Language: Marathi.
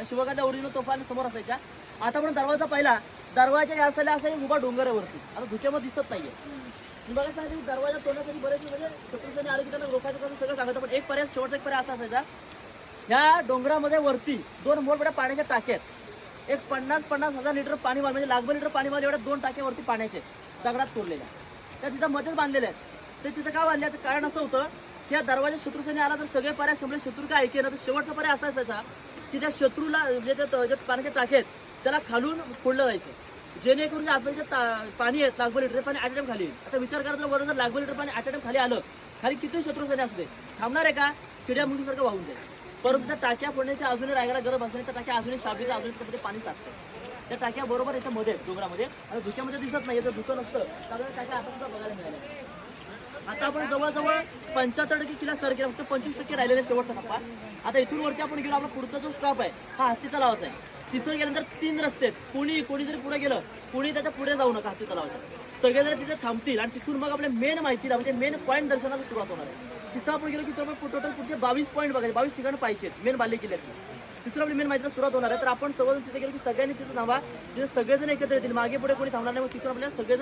त्या शिवकाच्या ओरिजिनल तोफान समोर असायच्या. आता पण दरवाजा पहिला दरवाजा या असायला असा उभा डोंगरावरती. आता धुक्यामध्ये दिसत नाहीये. बघा सांगितलं की दरवाजा तोडण्यासाठी बरेच म्हणजे शत्रुजणी आले की त्यांना रोखायचं कसं सगळं सांगायचं पण एक पर्याय शेवटचा एक पर्याय असा असायचा. ह्या डोंगरामध्ये वरती दोन मोठमोठ्या पाण्याच्या टाक्या आहेत. एक पन्नास पन्नास हजार लिटर पाणी म्हणजे लाखभर लिटर पाणी माल एवढ्या दोन टाक्यावरती पाण्याचे दगडात कोरलेल्या त्या तिथं मध्येच बांधलेल्या आहेत. ते तिथं का बांधल्याचं कारण असं होतं की या दरवाजा शत्रुसेने आला तर सगळे पर्याय शंभर शत्रू काय ऐकेल ना तर शेवटचा पर्याय असा असायचा की त्या शत्रूला जे त्या पाण्याच्या टाकेत आहेत त्याला खालून फोडलं जायचं. जेणेकरून जे आतमध्ये जे ता- पाणी आहे लाखभर लिटर पाणी ॲट टाइम खाली. येईल आता विचार करा तर बरोबर जर लाखभर लिटर पाणी ॲट टाइम खाली आलं खाली किती शत्रू शत्रुसेने असते थांबणार आहे का? किड्या मुंगीसारखं वाहून जाईल परंतु त्या टाक्या फोडण्याची अजूनही रायगडा गरज असणे त्या टाक्या अजूनही शाबीला अजून पाणी टाकतं त्या टाक्या बरोबर याच्या मध्ये डोंगरामध्ये. आणि धुक्यामध्ये दिसत नाही जर धुकं नसतं कारण टाक्या आता सुद्धा बघायला मिळाल्या. आता आपण जवळजवळ पंच्याहत्तर टक्के किल्ला सर केला फक्त पंचवीस टक्के राहिलेले शेवटचा टप्पा. आता इथून वरती आपण गेलो आपला पुढचा जो स्टॉप आहे हा हस्ती तलावाचा आहे. तिथं गेल्यानंतर तीन रस्ते आहेत. कोणी कोणी जरी पुढे गेलं कोणी त्याच्या पुढे जाऊ नका हस्ती तलावाच्या. सगळेजण तिथे थांबतील आणि तिथून मग आपल्या मेन माहितीला म्हणजे मेन पॉईंट दर्शनाला सुरुवात होणार आहे. तिथं आपण गेलो की तिथं आपण टोटल पुढचे बावीस पॉईंट बघायचे बावीस ठिकाणं पाहिजे मेन बाल्य किल्ल्यातली. तिथून आपली मेन माहितीला सुरुवात होणार आहे. तर आपण सर्वजण तिथे गेलो की सगळ्यांनी तिथं थांबा. तिथे सगळेजण एकत्र येतील. मागे पुढे कोणी थांबणार नाही मग तिथून आपल्याला सगळेजण